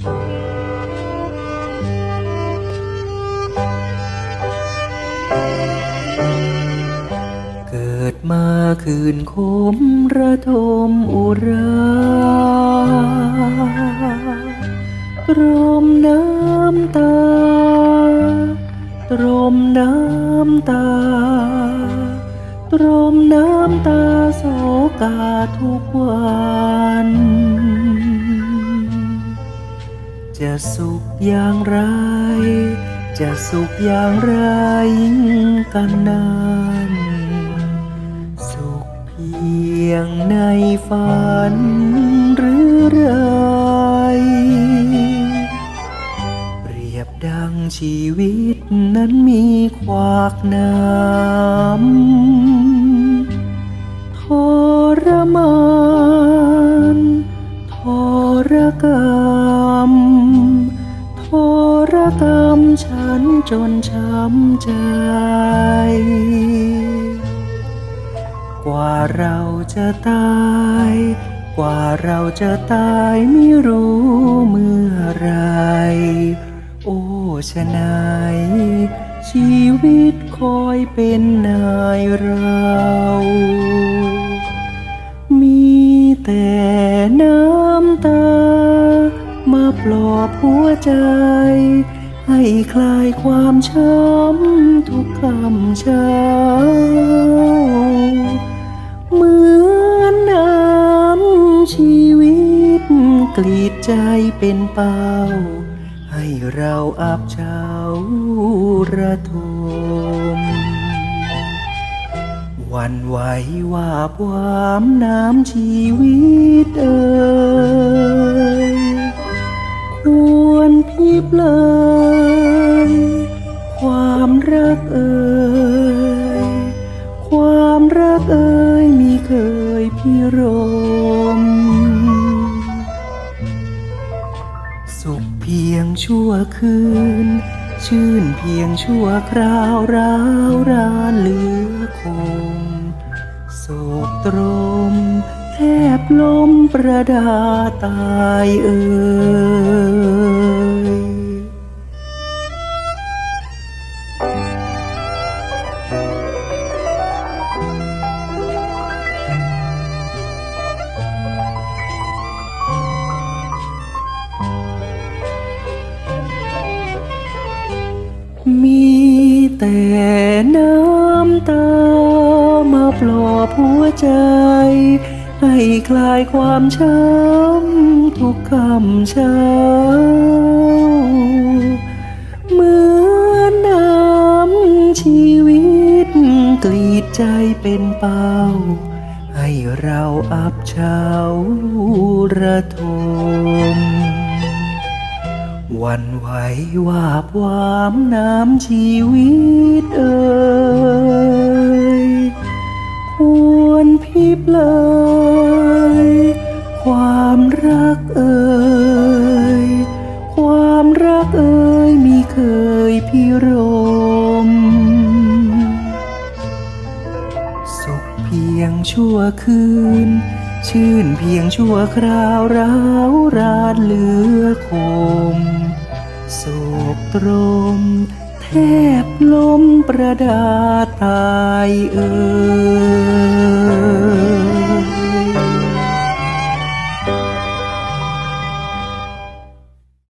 เกิดมาคืนคมระทมอุราตรมน้ำตา ตรมน้ำตา ตรมน้ำตาโศกาทุกวัน จะสุขอย่างไร จะสุขอย่างไรกันนั้นสุขเพียงในฝันหรือไรเปรียบดังชีวิตนั้นมีขวากน้ำทรมานทรกร ฉันจนช้ำใจ กว่าเราจะตาย กว่าเราจะตายไม่รู้เมื่อไร โอ้ชนายชีวิตคอยเป็นนายเรา มีแต่น้ำตา มาปลอบหัวใจ ให้คลายความช้ำทุกคำเช้า เหมือนน้ำชีวิตกรีดใจเป็นเป้า ให้เราอับเฉาระทมวันไหวว่าบวามน้ำชีวิตเอ่ยควรพิบเลย รักเอ่ยความรักเอ่ยมีเคยพิรม สุขเพียงชั่วคืน ชื่นเพียงชั่วคราวร้าวรานเหลือคงโศกตรม แทบล้มประดาตายเอ่ย แต่น้ำตามาปลอบหัวใจ ให้คลายความช้ำทุกคำเช้า เหมือนน้ำชีวิตกรีดใจเป็นเป้า ให้เราอับเฉาระทม วันไหววาบวามน้ำชีวิตเอ่ยควรพิบเลย ความรักเอ่ยความรักเอ่ยมีเคยพิรม สุขเพียงชั่วคืน ชื่นเพียงชั่วคราวร้าวรานเหลือคมโศกตรม แทบล้มประดาตายเอ่ย